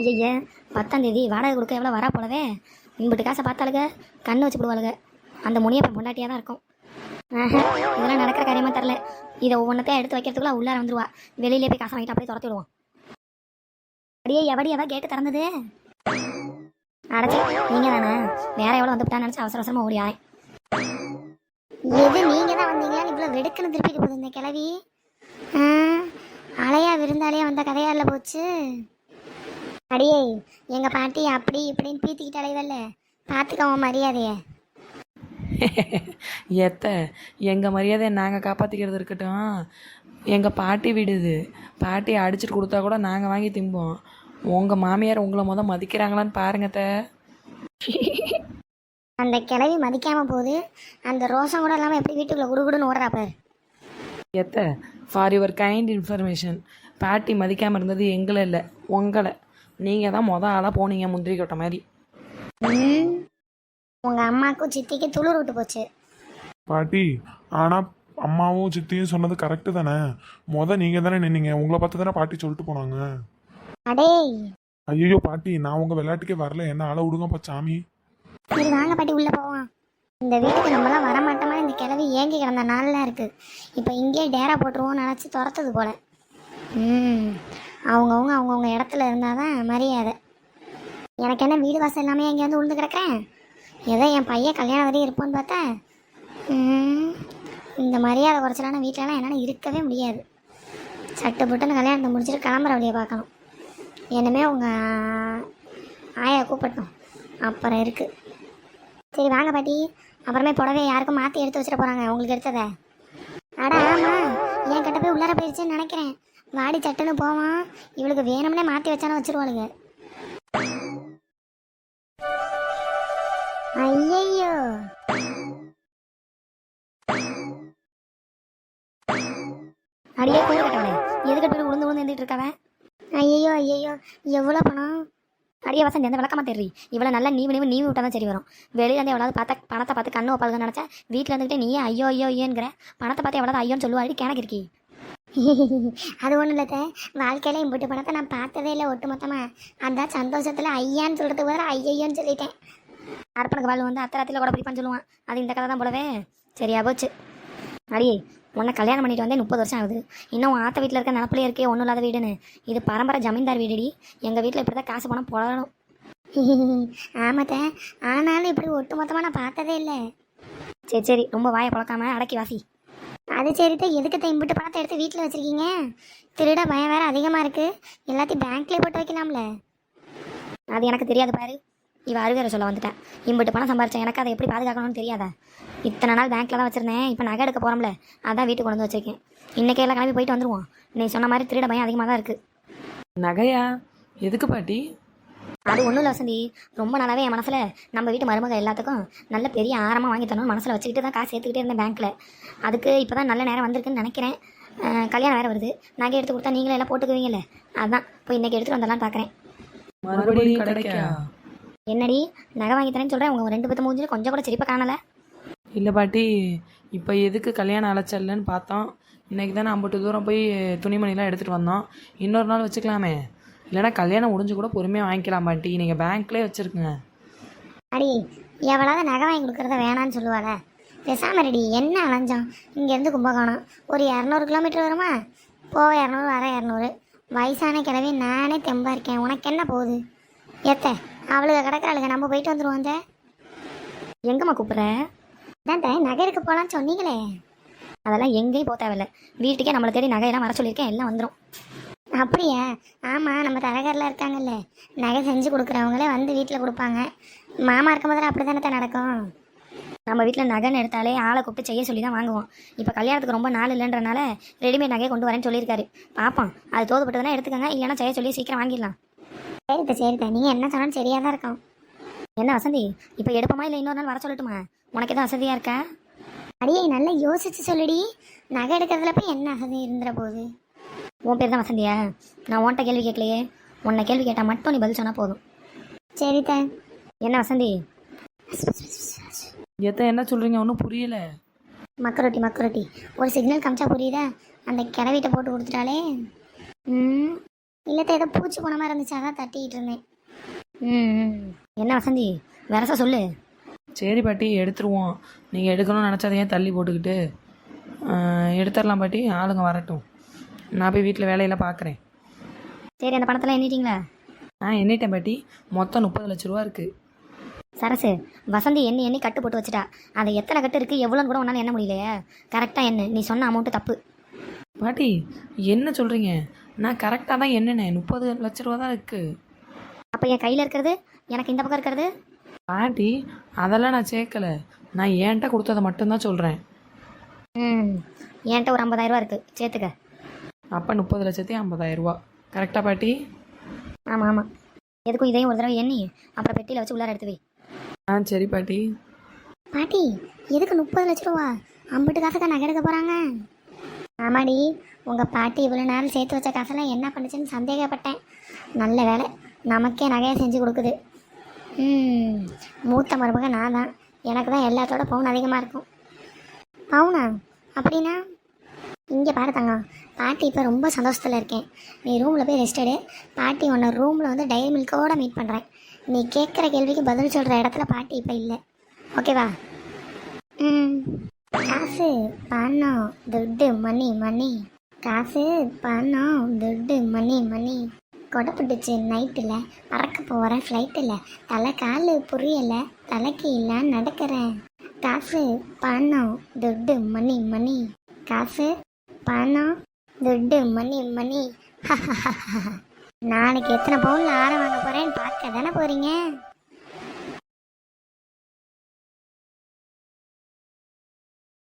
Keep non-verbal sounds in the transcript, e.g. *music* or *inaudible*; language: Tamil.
ஐயய்ய பத்தாந்தேதி வாடகை கொடுக்க எவ்வளோ வரா போலவே? இன்பட்டு காசை பார்த்தாளுங்க கண்ணு வச்சு விடுவாளுங்க அந்த முனியப்பன் பொண்டாட்டியாக தான் இருக்கும். இதெல்லாம் நடக்கிற காரியமாக தெரில இதை ஒவ்வொன்றத்தையும் எடுத்து வைக்கிறதுக்குள்ள உள்ளார வந்துருவா. வெளியிலே போய் காசை வாங்கிட்டு அப்படியே துரத்தி விடுவோம் அடியே எவடி எவ கேட்டு திறந்தது? அடைச்சி நீங்கள் தானே வேற எவ்வளோ வந்துவிட்டான்னு நினச்சி அவசர அவசரமாக ஓடி எது நீங்கள் தான் வந்தீங்களான்னு இவ்வளோ வெடுக்குன்னு திருப்பிட்டு போகுது இந்த கிளவி அலையா விருந்தாலே வந்த கதையாரில் போச்சு. அடியே எங்க பாட்டி அப்படி இப்படின்னு பீத்திக்கிட்டு அலைவல்ல பார்த்துக்கோ உன் மரியாதைய. *laughs* எத்த எங்கள் மரியாதையை நாங்கள் காப்பாற்றிக்கிறது இருக்கட்டும். எங்கள் பாட்டி வீடு இது பாட்டி அடிச்சிட்டு கொடுத்தா கூட நாங்கள் வாங்கி திம்போம். உங்கள் மாமியார் உங்களை முத மதிக்கிறாங்களான்னு பாருங்க அத்தை. *laughs* அந்த கிளவி மதிக்காம போகுது. அந்த ரோசம் கூட இல்லாமல் எப்படி வீட்டுக்குள்ள குடுகுடுன்னு ஓடுறா பாரு. எத்த ஃபார் யுவர் கைண்ட் இன்ஃபர்மேஷன் பாட்டி மதிக்காமல் இருந்தது எங்களை இல்லை உங்களை. நீங்கள் தான் மொதல் ஆளாக போனீங்க முந்திரி கொட்டை மாதிரி. ம். உங்க அம்மாக்கும் சித்திக்கு துளிர் விட்டு போச்சு. பாட்டி ஆனால் அம்மாவும் சித்தியும் சொன்னது கரெக்டு தானே? முத நீங்கள் தானே நின்னீங்க. உங்களை பார்த்து தானே பாட்டி சொல்லிட்டு போனாங்க. அடேய் ஐயோ பாட்டி நான் உங்கள் விளையாட்டுக்கே வரல. என்ன ஆள விடுங்கப்பா சாமி. சரி வாங்க பாட்டி உள்ள போவோம். இந்த வீட்டுக்கு நம்மளாம் வர மாட்டோமா இந்த கிளவி ஏங்கி கிடந்த நாள்லாம் இருக்கு. இப்போ இங்கேயே டேரா போட்டுருவோம்னு நினச்சி துரத்துது போல. ம். அவங்கவுங்க அவங்கவுங்க இடத்துல இருந்தால் தான் மரியாதை. எனக்கு என்ன வீடு வாசல் எல்லாமே இங்கே வந்து உழுந்து கிடக்கிறேன்? ஏதோ என் பையன் கல்யாணம் வரையும் இருப்போன்னு பார்த்தா இந்த மரியாதை குறைச்சலான வீட்டிலலாம் என்னால் இருக்கவே முடியாது. சட்டு புட்டுன்னு கல்யாணத்தை முடிச்சுட்டு கிளம்புற வழியை பார்க்கணும். என்னமே உங்கள் ஆயா கூப்பிட்டோம் அப்புறம் இருக்குது சரி வாங்க பாட்டி. அப்புறமே புடவை யாருக்கும் மாற்றி எடுத்து வச்சுட்டு போகிறாங்க உங்களுக்கு எடுத்ததை? அட ஆமாம் என் கிட்ட போய் உள்ளார போயிடுச்சுன்னு நினைக்கிறேன். வாடி சட்டுன்னு போவான். இவளுக்கு வேணும்னே மாற்றி வச்சாலும் வச்சிருவாளுங்க. ஐயையோ. அடியே கோயில் கட்டவனே. எதுக்கு போய் உளுந்து உளுந்து எழுதிட்டு இருக்காவ? ஐயையோ ஐயையோ. எவ்வளோ பணம்? அடியே வசந்தி அந்த விளக்கமா தெரி இவ்வளோ நல்லா நீவு நீவு நீவு விட்டா தான் சரி வரும். வெளியில இருந்து எவ்வளோ பார்த்தா பணத்தை பார்த்து கண்ணு ஒப்பாளுங்க நினச்சா வீட்டில் இருந்துக்கிட்டே நீயே ஐயோ ஐயோ ஐயோங்கிற. பணத்தை பார்த்து எவ்வளோ ஐயோன்னு சொல்லுவாடி கிணக்கு இருக்கி. அது ஒன்றும் இல்லை வாழ்க்கையில இம்புட்டு பணத்தை நான் பார்த்ததே இல்லை ஒட்டு மொத்தமாக அந்த சந்தோஷத்தில் ஐயான்னு சொல்கிறது போதில் ஐயையோன்னு சொல்லிட்டேன். அர்ப்பனுக்கு வாழ் வந்து அத்தராத்தில் கூட பிடிப்பான்னு சொல்லுவான். அது இந்த கதை தான் போலவே. சரியா போச்சு. அடியே உன்னை கல்யாணம் பண்ணிட்டு வந்தே முப்பது வருஷம் ஆகுது. இன்னும் ஆத்த வீட்டில் இருக்க நினப்பிலே இருக்கே ஒன்றும் இல்லாத வீடுன்னு. இது பரம்பரை ஜமீன்தார் வீடுடி. எங்கள் வீட்டில் இப்படி தான் காசு பணம் போடணும் ஆமாத்த. ஆனாலும் இப்படி ஒட்டு மொத்தமாக நான் பார்த்ததே இல்லை. சரி சரி. ரொம்ப வாயை பழக்காம அடக்கி வாசி. அது சரித்த எதுக்கு இம்பிட்டு பணத்தை எடுத்து வீட்டில் வச்சுருக்கீங்க? திருட பயம் வேறு அதிகமாக இருக்குது எல்லாத்தையும் பேங்க்லேயே போட்டு வைக்கலாம்ல. அது எனக்கு தெரியாது பாரு. இவ அருவேற சொல்ல வந்துட்டேன் இம்பிட்டு பணம் சம்பாரிச்சேன் எனக்கு அதை எப்படி பாதுகாக்கணும்னு தெரியாதா? இத்தனை நாள் பேங்க்கில் தான் வச்சுருந்தேன். இப்போ நகை எடுக்க போகிறோம்ல அதான் வீட்டுக்கு கொண்டு வந்து வச்சிருக்கேன். இன்றைக்கே எல்லாம் கிளம்பி போயிட்டு வந்துடுவோம் நீ சொன்ன மாதிரி திருட பயம் அதிகமாக தான் இருக்குது நகையா? எதுக்கு பாட்டி? அது ஒன்றும் இல்லை வசந்தி. ரொம்ப நாளாவே என் மனசில் நம்ம வீட்டு மருமக எல்லாத்துக்கும் நல்ல பெரிய ஆரமாக வாங்கி தரணும்னு மனசில் வச்சுக்கிட்டு தான் காசு சேர்த்துக்கிட்டே இருந்தேன் பேங்க்கில் அதுக்கு இப்போ தான் நல்ல நேரம் வந்திருக்குன்னு நினைக்கிறேன். கல்யாணம் வேறு வருது. நகை எடுத்து கொடுத்தா நீங்களே எல்லாம் போட்டுக்குவீங்கல்ல? அதான். போய் இன்னைக்கு எடுத்துகிட்டு வந்துடலான்னு பார்க்குறேன் என்னடி? நகை வாங்கி தரேன்னு சொல்கிறேன் உங்கள் ரெண்டு பேத்து மூஞ்சில கொஞ்சம் கூட சிரிப்பை காணலை. இல்லை பாட்டி இப்போ எதுக்கு கல்யாணம் அலைச்சல்லன்னு பார்த்தோம். இன்னைக்கு தானே ஐம்பட்டு தூரம் போய் துணிமணிலாம் எடுத்துகிட்டு வந்தோம். இன்னொரு நாள் வச்சுக்கலாமே. இல்லைன்னா கல்யாணம் முடிஞ்சு கூட பொறுமையாக வாங்கிக்கலாம் பாட்டி. நீங்கள் பேங்க்லேயே வச்சுருக்குங்க. அடி எவ்வளவு நகை வாங்கி கொடுக்குறத வேணான்னு சொல்லுவாள. பேசாம ரெடி என்ன அலைஞ்சோம் இங்கேருந்து கும்பகோணம். ஒரு இரநூறு கிலோமீட்டர் வருமா? போக இரநூறு வர இரநூறு. வயசான கிழவி நானே தெம்பாக இருக்கேன். உனக்கு என்ன போகுது? ஏத்த அவளுக்கு கிடக்கிறாளுங்க நம்ம போயிட்டு வந்துடுவோம் அந்த எங்கம்மா கூப்பிட்ற? அதான் நகை எடுக்க போகலான்னு சொன்னீங்களே. அதெல்லாம் எங்கேயும் போக தேவையில்ல. வீட்டுக்கே நம்மளை தேடி நகையெல்லாம் வர சொல்லியிருக்கேன். எல்லாம் வந்துடும் அப்படியா? ஆமாம் நம்ம தரகரில் இருக்காங்கல்ல. நகை செஞ்சு கொடுக்குறவங்களே வந்து வீட்டில் கொடுப்பாங்க. மாமா இருக்கும் போதெல்லாம் அப்படி தானே நடக்கும்? நம்ம வீட்டில் நகைன்னு எடுத்தாலே ஆளை கூப்பிட்டு செய்ய சொல்லி தான் வாங்குவோம். இப்போ கல்யாணத்துக்கு ரொம்ப நாள் இல்லைன்றனால ரெடிமேட் நகையை கொண்டு வரேன்னு சொல்லியிருக்காரு. பார்ப்போம் அது தோதுப்பட்டதுன்னா எடுத்துக்கோங்க இல்லைன்னா செய்ய சொல்லி சீக்கிரம் வாங்கிடலாம். சரித்த சரித்த நீங்கள் என்ன சொன்னாலும் சரியாக தான் இருக்கும். என்ன வசந்தி? இப்போ எடுப்போமா இல்லை இன்னொரு நாள் வர சொல்லட்டுமா? உனக்கு எதுவும் வசதியாக இருக்கா? அடியே நல்லா யோசிச்சு சொல்லுடி. நகை எடுக்கிறதுல போய் என்ன வசதி இருந்துற போகுது? உன் பேர் தான் வசந்தியா? நான் உன்கிட்ட கேள்வி கேட்கலையே. உன்னை கேள்வி கேட்டால் மட்டும் நீ பதில் சொன்னால் போதும். சரித்த என்ன வசந்தி? எத்த என்ன சொல்கிறீங்க ஒன்றும் புரியல. மக்கரொட்டி மக்கரொட்டி. ஒரு சிக்னல் காமிச்சா புரியுதா? அந்த கிளவிட்ட போட்டு கொடுத்துட்டாலே. ம். இல்லத்த ஏதோ பூச்சி போன மாதிரி இருந்துச்சு. அதான் தட்டிக்கிட்டு இருந்தேன். ம் ம். என்ன வசந்தி? வரச சொல்லு. சரி பாட்டி எடுத்துருவோம். நீங்கள் எடுக்கணும்னு நினச்சதை ஏன் தள்ளி போட்டுக்கிட்டு. எடுத்துடலாம் பாட்டி. ஆளுங்க வரட்டும். நான் போய் வீட்டில் வேலையெல்லாம் பார்க்குறேன் சரி அந்த பணத்தெல்லாம் எண்ணிட்டீங்களா? ஆ எண்ணிட்டேன் பாட்டி. மொத்தம் முப்பது லட்ச ரூபா இருக்குது சரசு வசந்தி எண்ணி எண்ணி கட்டு போட்டு வச்சுட்டா. அது எத்தனை கட்டு இருக்குது எவ்வளோன்னு கூட உன்னால் எண்ண முடியலையே. கரெக்டாக என்ன நீ சொன்ன அமௌண்ட்டு தப்பு. பாட்டி என்ன சொல்கிறீங்க நான் கரெக்டாக தான் எண்ணினேன். முப்பது லட்ச ரூபா தான் இருக்குது அப்போ என் கையில் இருக்கிறது? எனக்கு இந்த பக்கம் இருக்கிறது? பாட்டி அதெல்லாம் நான் சேர்க்கல. நான் ஏன்ட்ட கொடுத்ததை மட்டும்தான் சொல்கிறேன் ம். என்கிட்ட ஒரு ஐம்பதாயிரரூவா இருக்குது சேர்த்துக்க. அப்போ முப்பது லட்சத்தி ஐம்பதாயிரம் ரூபா. கரெக்டாக பாட்டி? ஆமாம் ஆமாம் எதுக்கும் இதையும் ஒரு தடவை எண்ணி அப்புறம் பெட்டியில் வச்சு உள்ளார எடுத்து வை. ஆ சரி பாட்டி. பாட்டி எதுக்கு முப்பது லட்ச ரூபா? அம்பிட்டு காசுக்கா நகை எடுக்க போகிறாங்க ஆமாடி உங்கள் பாட்டி இவ்வளோ நேரம் சேர்த்து வச்ச காசெல்லாம் என்ன பண்ணுச்சுன்னு சந்தேகப்பட்டேன். நல்ல வேலை நமக்கே நகையை செஞ்சு கொடுக்குது. ம் மூத்த மருமக நான் தான். எனக்கு தான் எல்லாத்தோட பவுன் அதிகமாக இருக்கும். பவுனா? அப்படின்னா? இங்கே பாரு தங்கம். பாட்டி இப்போ ரொம்ப சந்தோஷத்தில் இருக்கேன். நீ ரூமில் போய் ரெஸ்ட் எடு. பாட்டி உன்னை ரூமில் வந்து டைரி மில்கோட மீட் பண்ணுறேன் நீ கேட்குற கேள்விக்கு பதில் சொல்கிற இடத்துல பாட்டி இப்போ இல்லை. ஓகேவா ம். காசு பணம் துட்டு மணி மணி காசு பணம் துட்டு மணி மணி கொடப்பட்டுச்சு நைட்டில். பறக்க போகிறேன் ஃப்ளைட்டில் தலை கால் புரியலை. தலைக்கு இல்லை நடக்கிறேன். காசு பணம் துட்டு மணி மணி காசு பணம் துட்டு மணி மணி. *laughs* நாளைக்கு எத்தனை பவுனில் ஆரம் வாங்க போகிறேன்னு பார்க்க தானே போகிறீங்க